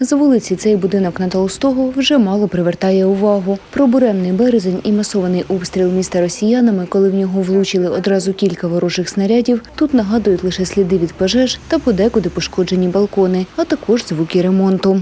З вулиці цей будинок на Толстого вже мало привертає увагу. Про буремний березень і масований обстріл міста росіянами, коли в нього влучили одразу кілька ворожих снарядів, тут нагадують лише сліди від пожеж та подекуди пошкоджені балкони, а також звуки ремонту.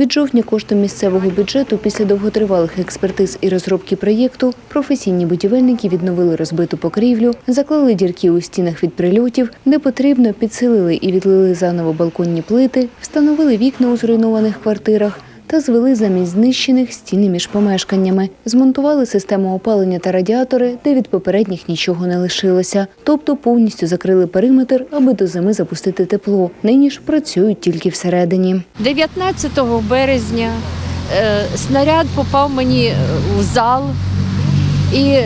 Від жовтня коштом місцевого бюджету після довготривалих експертиз і розробки проєкту професійні будівельники відновили розбиту покрівлю, заклали дірки у стінах від прильотів, де потрібно підсилили і відлили заново балконні плити, встановили вікна у зруйнованих квартирах та звели замість знищених стіни між помешканнями. Змонтували систему опалення та радіатори, де від попередніх нічого не лишилося. Тобто повністю закрили периметр, аби до зими запустити тепло. Нині ж працюють тільки всередині. 19 березня е, снаряд попав мені е, в зал, і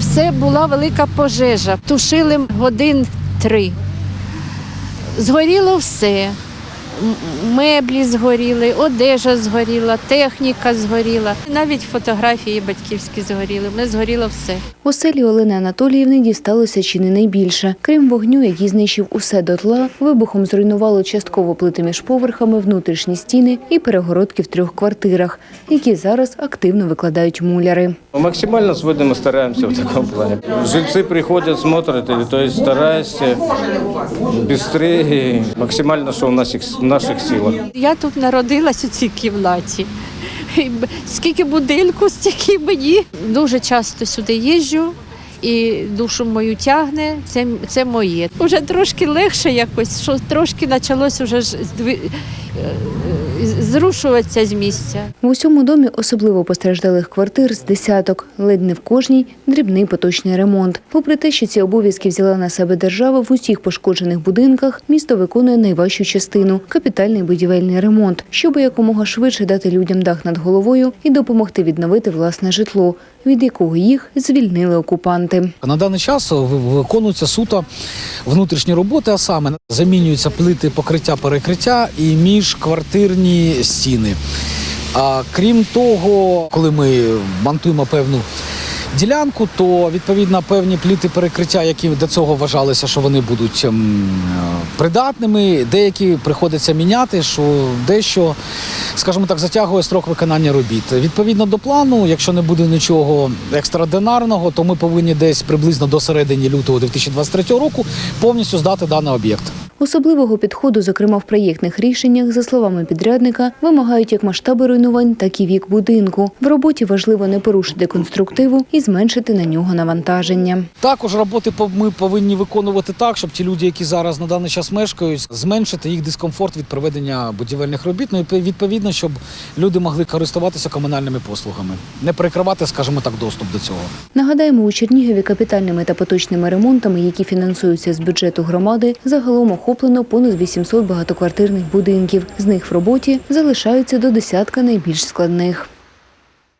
все була велика пожежа. Тушили годин три. Згоріло все М- Меблі згоріли, одежа згоріла, техніка згоріла. Навіть фотографії батьківські згоріли. Мене згоріло все. У селі Олени Анатоліївни дісталося чи не найбільше. Крім вогню, який знищив усе дотла, вибухом зруйнувало частково плити між поверхами, внутрішні стіни і перегородки в трьох квартирах, які зараз активно викладають муляри. Максимально сегодня мы стараемся в таком плане. Жильцы приходят, смотрят, и, то есть стараешься быстрее, максимально, что в наших, в наших силах. Я тут народилась у цій кімнаті. Скільки будинку, стільки мені. Дуже часто сюди їжджу і душу мою тягне. Це, це моє. Уже трошки легше якось, що трошки почалось уже ж е, зрушуватися з місця. В усьому домі особливо постраждалих квартир з десяток, ледь не в кожній дрібний поточний ремонт. Попри те, що ці обов'язки взяла на себе держава, в усіх пошкоджених будинках місто виконує найважчу частину капітальний будівельний ремонт, щоб якомога швидше дати людям дах над головою і допомогти відновити власне житло, від якого їх звільнили окупанти. На даний час виконуються суто внутрішні роботи, а саме замінюються плити покриття перекриття і міжквартирні стіни. А крім того, коли ми монтуємо певну ділянку, то відповідно певні пліти перекриття, які до цього вважалися, що вони будуть ем, е, придатними, деякі приходиться міняти, що дещо, скажімо так, затягує строк виконання робіт. Відповідно до плану, якщо не буде нічого екстраординарного, то ми повинні десь приблизно до середини лютого 2023 року повністю здати даний об'єкт. Особливого підходу, зокрема в проєктних рішеннях, за словами підрядника, вимагають як масштаби руйнувань, так і вік будинку. В роботі важливо не порушити конструктиву і зменшити на нього навантаження. Також роботи ми повинні виконувати так, щоб ті люди, які зараз на даний час мешкають, зменшити їх дискомфорт від проведення будівельних робіт. Ну і відповідно, щоб люди могли користуватися комунальними послугами, не перекривати, скажімо так, доступ до цього. Нагадаємо, у Чернігові капітальними та поточними ремонтами, які фінансуються з бюджету громади, загалом охоплено понад 800 багатоквартирних будинків. З них в роботі залишаються до десятка найбільш складних.